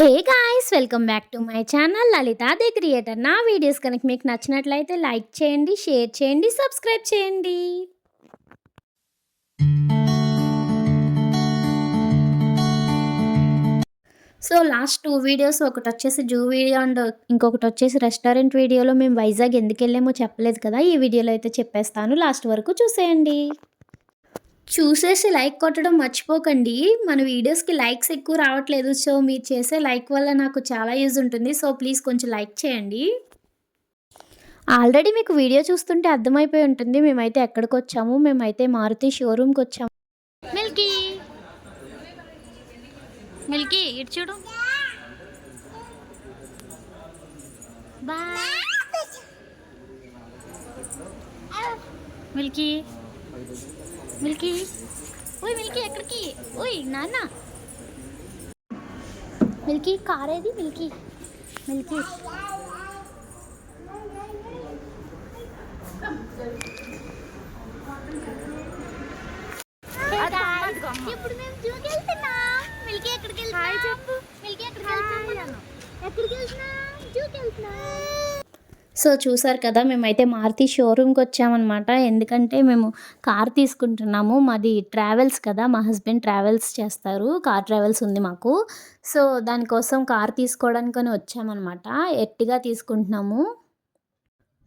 Hey guys welcome back to my channel Lalitha the creator నా videos కనుక మీకు నచ్చినట్లయితే లైక్ చేయండి షేర్ చేయండి సబ్స్క్రైబ్ చేయండి. సో లాస్ట్ టూ వీడియోస్ ఒకటి వచ్చేసి జూ వీడియో అండ్ ఇంకొకటి వచ్చేసి రెస్టారెంట్ వీడియోలో మేము వైజాగ్ ఎందుకు వెళ్ళామో చెప్పలేదు కదా. ఈ వీడియోలో అయితే చెప్పేస్తాను. లాస్ట్ వరకు చూసేయండి. చూసేసి లైక్ కొట్టడం మర్చిపోకండి. మన వీడియోస్కి లైక్స్ ఎక్కువ రావట్లేదు. సో మీరు చేసే లైక్ వల్ల నాకు చాలా యూజ్ ఉంటుంది. సో ప్లీజ్ కొంచెం లైక్ చేయండి. ఆల్రెడీ మీకు వీడియో చూస్తుంటే అర్థమైపోయి ఉంటుంది. మేమైతే ఎక్కడికి వచ్చాము మేమైతే మారుతి షోరూమ్కి వచ్చాము. మిల్కీ! మిల్కీ ఇటు చూడు. బాయ్. మిల్కీ! మిల్కీ ఓయ్ మిల్కీ ఎక్కడికి ఓయ్ నాన్న మిల్కీ కార్ ఏది మిల్కీ మిల్కీ ఇప్పుడు మేము జూకి వెళ్తున్నాం మిల్కీ ఎక్కడికి వెళ్తున్నాం చెప్పు మిల్కీ ఎక్కడికి వెళ్తున్నాం ఎక్కడికి వెళ్తున్నాం జూకి వెళ్తున్నాం సో చూసారు కదా మేమైతే మారుతి షోరూమ్కి వచ్చామన్నమాట. ఎందుకంటే మేము కార్ తీసుకుంటున్నాము. మాది ట్రావెల్స్ కదా మా హస్బెండ్ ట్రావెల్స్ చేస్తారు. కార్ ట్రావెల్స్ ఉంది మాకు. సో దానికోసం కార్ తీసుకోవడానికని వచ్చామన్నమాట. ఎట్టిగా తీసుకుంటున్నాము?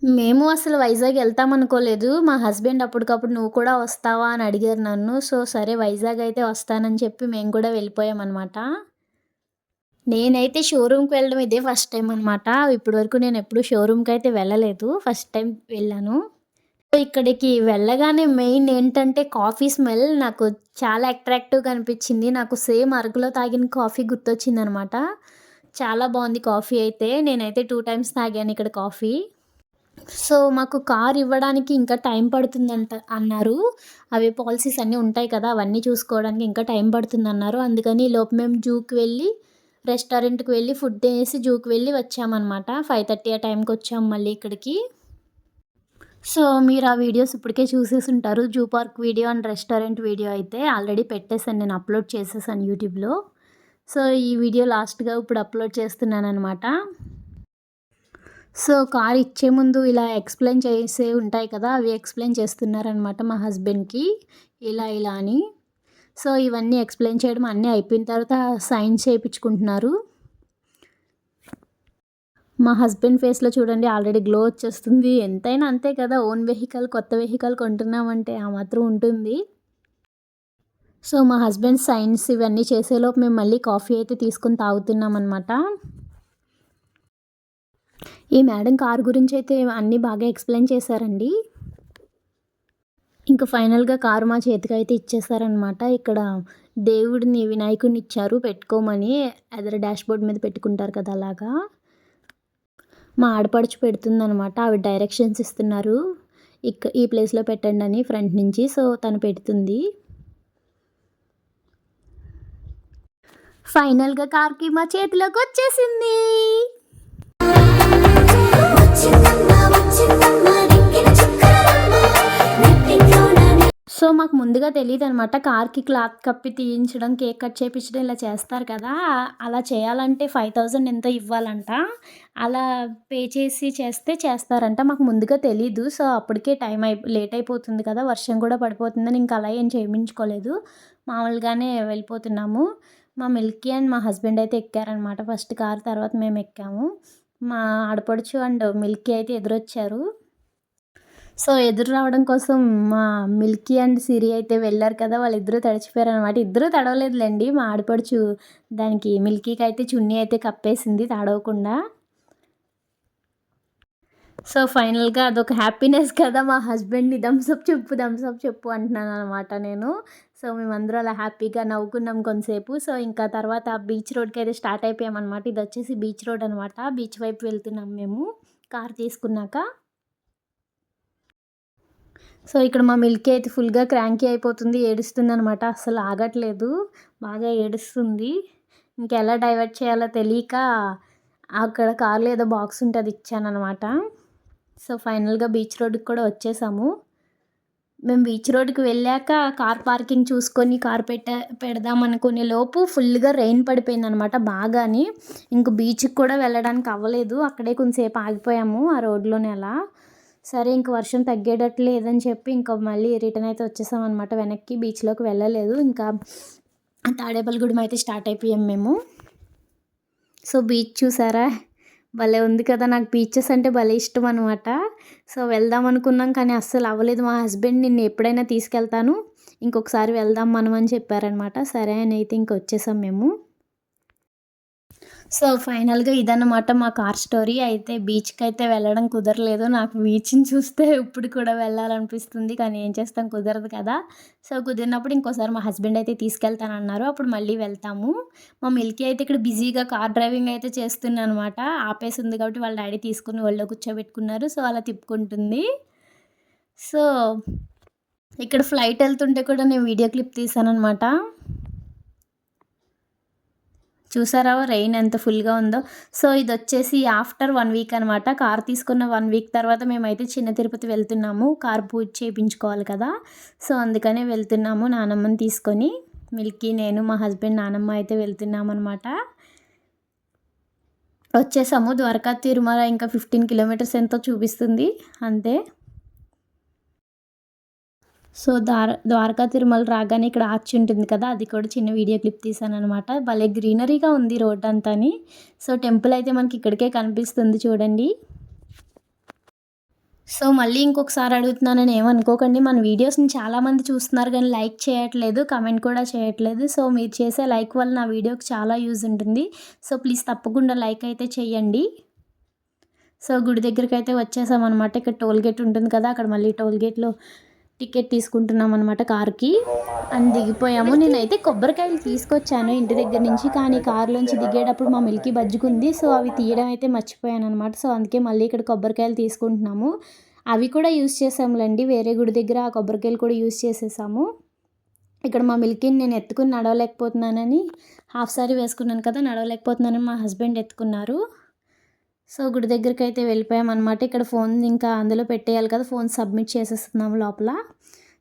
మేము అసలు వైజాగ్ వెళ్తాం అనుకోలేదు. మా హస్బెండ్ అప్పటికప్పుడు నువ్వు కూడా వస్తావా? అని అడిగారు నన్ను. సో సరే వైజాగ్ అయితే వస్తానని చెప్పి మేము కూడా వెళ్ళిపోయామన్నమాట. నేనైతే షోరూమ్కి వెళ్ళడం ఇదే ఫస్ట్ టైం అనమాట ఇప్పటి వరకు నేను ఎప్పుడు షోరూమ్కి అయితే వెళ్ళలేదు. ఫస్ట్ టైం వెళ్ళాను. సో ఇక్కడికి వెళ్ళగానే మెయిన్ ఏంటంటే కాఫీ స్మెల్ నాకు చాలా అట్రాక్టివ్గా అనిపించింది. నాకు సేమ్ అరకులో తాగిన కాఫీ గుర్తొచ్చింది అనమాట చాలా బాగుంది కాఫీ అయితే. నేనైతే టూ టైమ్స్ తాగాను ఇక్కడ కాఫీ. సో మాకు కార్ ఇవ్వడానికి ఇంకా టైం పడుతుందంట అన్నారు. అవి పాలసీస్ అన్నీ ఉంటాయి కదా అవన్నీ చూసుకోవడానికి ఇంకా టైం పడుతుంది అన్నారు అందుకని లోపు మేము జూకి వెళ్ళి రెస్టారెంట్కి వెళ్ళి ఫుడ్ తినేసి జూకి వెళ్ళి వచ్చామన్నమాట. ఫైవ్ థర్టీ ఆ టైంకి వచ్చాము మళ్ళీ ఇక్కడికి. సో మీరు ఆ వీడియోస్ ఇప్పటికే చూసేసి ఉంటారు zoo park video and restaurant video అయితే ఆల్రెడీ పెట్టేసాను నేను అప్లోడ్ చేసేసాను యూట్యూబ్లో. సో ఈ వీడియో లాస్ట్గా ఇప్పుడు అప్లోడ్ చేస్తున్నాను అనమాట సో కార్ ఇచ్చే ముందు ఇలా ఎక్స్ప్లెయిన్ చేసే ఉంటాయి కదా అవి ఎక్స్ప్లెయిన్ చేస్తున్నారనమాట మా హస్బెండ్కి. ఇలా ఇలా అని. సో ఇవన్నీ ఎక్స్ప్లెయిన్ చేయడం అన్నీ అయిపోయిన తర్వాత సైన్ చేయించుకుంటున్నారు. మా హస్బెండ్ ఫేస్లో చూడండి ఆల్రెడీ గ్లో వచ్చేస్తుంది. ఎంతైనా అంతే కదా ఓన్ వెహికల్ కొత్త వెహికల్ కొంటున్నామంటే ఆ మాత్రం ఉంటుంది. సో మా హస్బెండ్ సైన్స్ ఇవన్నీ చేసేలోపు మేము మళ్ళీ కాఫీ అయితే తీసుకొని తాగుతున్నాం అనమాట ఈ మేడం కార్ గురించి అయితే అన్నీ బాగా ఎక్స్ప్లెయిన్ చేశారండి. ఇంకా ఫైనల్గా కారు మా చేతికి అయితే ఇచ్చేసారనమాట ఇక్కడ దేవుడిని వినాయకుడిని ఇచ్చారు పెట్టుకోమని ఎదర డాష్ బోర్డ్ మీద పెట్టుకుంటారు కదా అలాగా. మా ఆడపడుచు పెడుతుందనమాట ఆవిడ డైరెక్షన్స్ ఇస్తున్నారు. ఇక్క ఈ ప్లేస్లో పెట్టండి అని ఫ్రంట్ నుంచి సో తను పెడుతుంది. ఫైనల్గా కార్కి మా చేతిలోకి వచ్చేసింది. మాకు ముందుగా తెలియదు అనమాట కార్కి క్లాత్ కప్పి తీయించడం కేక్ కట్ చేయించడం ఇలా చేస్తారు కదా. అలా చేయాలంటే ఫైవ్ థౌజండ్ ఎంతో ఇవ్వాలంట. అలా పే చేసి చేస్తే చేస్తారంట. మాకు ముందుగా తెలీదు. సో అప్పటికే టైం అయి లేట్ అయిపోతుంది కదా. వర్షం కూడా పడిపోతుందని ఇంకా అలా ఏం చేయించుకోలేదు. మామూలుగానే వెళ్ళిపోతున్నాము. మా మిల్కీ అండ్ మా హస్బెండ్ అయితే ఎక్కారనమాట. ఫస్ట్ కార్ తర్వాత మేము ఎక్కాము. మా ఆడపడుచు అండ్ మిల్కీ అయితే ఎదురొచ్చారు. సో ఎదురు రావడం కోసం మా మిల్కీ అండ్ సిరి అయితే వెళ్ళారు కదా వాళ్ళిద్దరూ తడిచిపోయారు అనమాట ఇద్దరూ తడవలేదులేండి మా ఆడపడుచు దానికి మిల్కీకి అయితే చున్నీ అయితే కప్పేసింది తడవకుండా. సో ఫైనల్గా అదొక హ్యాపీనెస్ కదా మా హస్బెండ్ని థమ్స్అప్ చెప్పు థమ్స్అప్ చెప్పు అంటున్నాను అనమాట నేను. సో మేమందరం అలా హ్యాపీగా నవ్వుకున్నాం కొంతసేపు. సో ఇంకా తర్వాత బీచ్ రోడ్కి అయితే స్టార్ట్ అయిపోయామన్నమాట. ఇది వచ్చేసి బీచ్ రోడ్ అనమాట బీచ్ వైపు వెళ్తున్నాం మేము కార్ తీసుకున్నాక. సో ఇక్కడ మా మిల్కీ అయితే ఫుల్గా క్రాంకీ అయిపోతుంది ఏడుస్తుంది అనమాట అసలు ఆగట్లేదు బాగా ఏడుస్తుంది. ఇంకెలా డైవర్ట్ చేయాలో తెలియక అక్కడ కార్లో ఏదో బాక్స్ ఉంటుంది ఇచ్చానమాట సో ఫైనల్గా బీచ్ రోడ్కి కూడా వచ్చేసాము. మేము బీచ్ రోడ్కి వెళ్ళాక కార్ పార్కింగ్ చూసుకొని కార్ పెట్ట పెడదాం అనుకునే లోపు ఫుల్గా రెయిన్ పడిపోయింది అనమాట బాగాని. ఇంక బీచ్కి కూడా వెళ్ళడానికి అవ్వలేదు అక్కడే కొంచెంసేపు ఆగిపోయాము ఆ రోడ్లోనే అలా. సరే ఇంక వర్షం తగ్గేటట్టు లేదని చెప్పి ఇంకా మళ్ళీ రిటర్న్ అయితే వచ్చేసాం అనమాట వెనక్కి బీచ్లోకి వెళ్ళలేదు. ఇంకా తాడేపల్లిగూడెం అయితే స్టార్ట్ అయిపోయాం మేము. సో బీచ్ చూసారా? భలే ఉంది కదా. నాకు బీచెస్ అంటే భలే ఇష్టం అనమాట సో వెళ్దాం అనుకున్నాం కానీ అస్సలు అవ్వలేదు. మా హస్బెండ్ నిన్ను ఎప్పుడైనా తీసుకెళ్తాను. ఇంకొకసారి వెళ్దాం మనం అని చెప్పారనమాట సరే అని అయితే ఇంక వచ్చేసాం మేము. సో ఫైనల్గా ఇదన్నమాట మా కార్ స్టోరీ. అయితే బీచ్కి అయితే వెళ్ళడం కుదరలేదు. నాకు బీచ్ని చూస్తే ఇప్పుడు కూడా వెళ్ళాలనిపిస్తుంది. కానీ ఏం చేస్తాం కుదరదు కదా. సో కుదిరినప్పుడు ఇంకోసారి మా హస్బెండ్ అయితే తీసుకెళ్తానన్నారు. అప్పుడు మళ్ళీ వెళ్తాము. మా మిల్కీ అయితే ఇక్కడ బిజీగా కార్ డ్రైవింగ్ అయితే చేస్తుంది అనమాట ఆపేసి ఉంది కాబట్టి వాళ్ళ డాడీ తీసుకుని ఒళ్ళో కూర్చోబెట్టుకున్నారు. సో అలా తిప్పుకుంటుంది. సో ఇక్కడ ఫ్లైట్ వెళ్తుంటే కూడా నేను వీడియో క్లిప్ తీసాను అనమాట చూసారా? రెయిన్ ఎంత ఫుల్గా ఉందో. సో ఇది వచ్చేసి ఆఫ్టర్ వన్ వీక్ అనమాట కార్ తీసుకున్న వన్ వీక్ తర్వాత మేమైతే చిన్న తిరుపతి వెళ్తున్నాము. కార్ పూజ చేయించుకోవాలి కదా. సో అందుకనే వెళ్తున్నాము నానమ్మని తీసుకొని. మిల్కీ నేను మా హస్బెండ్ నానమ్మ అయితే వెళ్తున్నాము అనమాట వచ్చేసాము. ద్వారకా తిరుమల ఇంకా ఫిఫ్టీన్ కిలోమీటర్స్ ఎంతో చూపిస్తుంది. అంతే. సో ద్వార ద్వారకా తిరుమల రాగానే ఇక్కడ ఆర్చి ఉంటుంది కదా అది కూడా చిన్న వీడియో క్లిప్ తీసాను అనమాట భలే గ్రీనరీగా ఉంది రోడ్ అంతాని. సో టెంపుల్ అయితే మనకి ఇక్కడికే కనిపిస్తుంది చూడండి. సో మళ్ళీ ఇంకొకసారి అడుగుతున్నానని ఏమనుకోకండి మన వీడియోస్ని చాలామంది చూస్తున్నారు కానీ లైక్ చేయట్లేదు కమెంట్ కూడా చేయట్లేదు. సో మీరు చేసే లైక్ వల్ల నా వీడియోకి చాలా యూజ్ ఉంటుంది. సో ప్లీజ్ తప్పకుండా లైక్ అయితే చేయండి. సో గుడి దగ్గరికి అయితే వచ్చేసామన్నమాట. ఇక్కడ టోల్ గేట్ ఉంటుంది కదా అక్కడ మళ్ళీ టోల్ గేట్లో టికెట్ తీసుకుంటున్నాం అనమాట కారుకి. అని దిగిపోయాము. నేనైతే కొబ్బరికాయలు తీసుకొచ్చాను ఇంటి దగ్గర నుంచి కానీ కారులోంచి దిగేటప్పుడు మా మిల్కీ బజ్జుకుంది సో అవి తీయడం అయితే మర్చిపోయాను అనమాట సో అందుకే మళ్ళీ ఇక్కడ కొబ్బరికాయలు తీసుకుంటున్నాము. అవి కూడా యూస్ చేసాములేండి. వేరే గుడి దగ్గర ఆ కొబ్బరికాయలు కూడా యూస్ చేసేసాము. ఇక్కడ మా మిల్కీని నేను ఎత్తుకుని నడవలేకపోతున్నానని హాఫ్ సారీ వేసుకున్నాను కదా నడవలేకపోతున్నానని మా హస్బెండ్ ఎత్తుకున్నారు. సో గుడి దగ్గరికి అయితే వెళ్ళిపోయామన్నమాట. ఇక్కడ ఫోన్ ఇంకా అందులో పెట్టేయాలి కదా ఫోన్ సబ్మిట్ చేసేస్తున్నాము లోపల.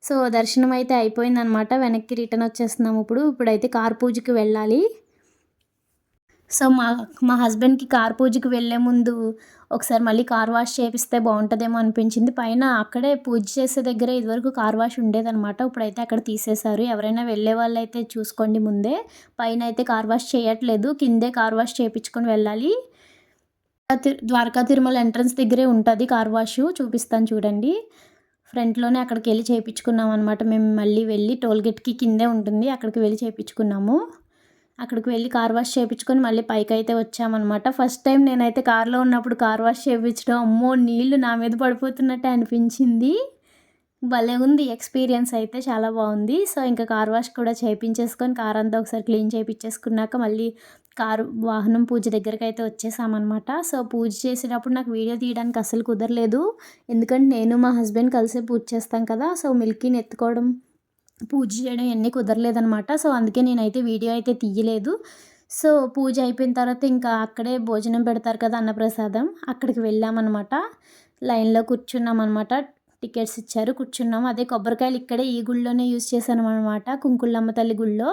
సో దర్శనం అయితే అయిపోయిందనమాట వెనక్కి రిటర్న్ వచ్చేస్తున్నాము ఇప్పుడు. ఇప్పుడైతే కార్ పూజకి వెళ్ళాలి. సో మా మా హస్బెండ్కి కార్ పూజకి వెళ్ళే ముందు ఒకసారి మళ్ళీ కార్ వాష్ చేపిస్తే బాగుంటుందేమో అనిపించింది. పైన అక్కడే పూజ చేసే దగ్గర ఇదివరకు కార్ వాష్ ఉండేదనమాట ఇప్పుడైతే అక్కడ తీసేశారు. ఎవరైనా వెళ్ళే వాళ్ళు అయితే చూసుకోండి ముందే. పైన అయితే కార్ వాష్ చేయట్లేదు. కిందే కార్ వాష్ చేయించుకొని వెళ్ళాలి. ద్వారకా తిరుమల ఎంట్రన్స్ దగ్గరే ఉంటుంది కార్ వాష్. చూపిస్తాను చూడండి. ఫ్రంట్లోనే అక్కడికి వెళ్ళి చేయించుకున్నాం అనమాట మేము మళ్ళీ వెళ్ళి టోల్గేట్కి కిందే ఉంటుంది. అక్కడికి వెళ్ళి చేయించుకున్నాము. అక్కడికి వెళ్ళి కార్ వాష్ చేయించుకొని మళ్ళీ పైకి అయితే వచ్చామన్నమాట ఫస్ట్ టైం నేనైతే కార్లో ఉన్నప్పుడు కార్ వాష్ చేయించడం అమ్మో నీళ్ళు నా మీద పడిపోతున్నట్టే అనిపించింది. భలే ఉంది ఎక్స్పీరియన్స్ అయితే చాలా బాగుంది. సో ఇంకా కార్ వాష్ కూడా చేయించేసుకొని కార్ అంతా ఒకసారి క్లీన్ చేయించేసుకున్నాక మళ్ళీ కారు వాహనం పూజ దగ్గరికి అయితే వచ్చేసామన్నమాట. సో పూజ చేసేటప్పుడు నాకు వీడియో తీయడానికి అసలు కుదరలేదు. ఎందుకంటే నేను మా హస్బెండ్ కలిసి పూజ చేస్తాం కదా సో మిల్కీని ఎత్తుకోవడం పూజ చేయడం ఇవన్నీ కుదరలేదనమాట సో అందుకే నేనైతే వీడియో అయితే తీయలేదు. సో పూజ అయిపోయిన తర్వాత ఇంకా అక్కడే భోజనం పెడతారు కదా అన్నప్రసాదం అక్కడికి వెళ్ళామన్నమాట. లైన్లో కూర్చున్నాం అనమాట టికెట్స్ ఇచ్చారు కూర్చున్నాం అదే కొబ్బరికాయలు ఇక్కడే ఈ గుళ్ళోనే యూజ్ చేశాను అనమాట కుంకుళ్ళమ్మ తల్లి గుళ్ళో.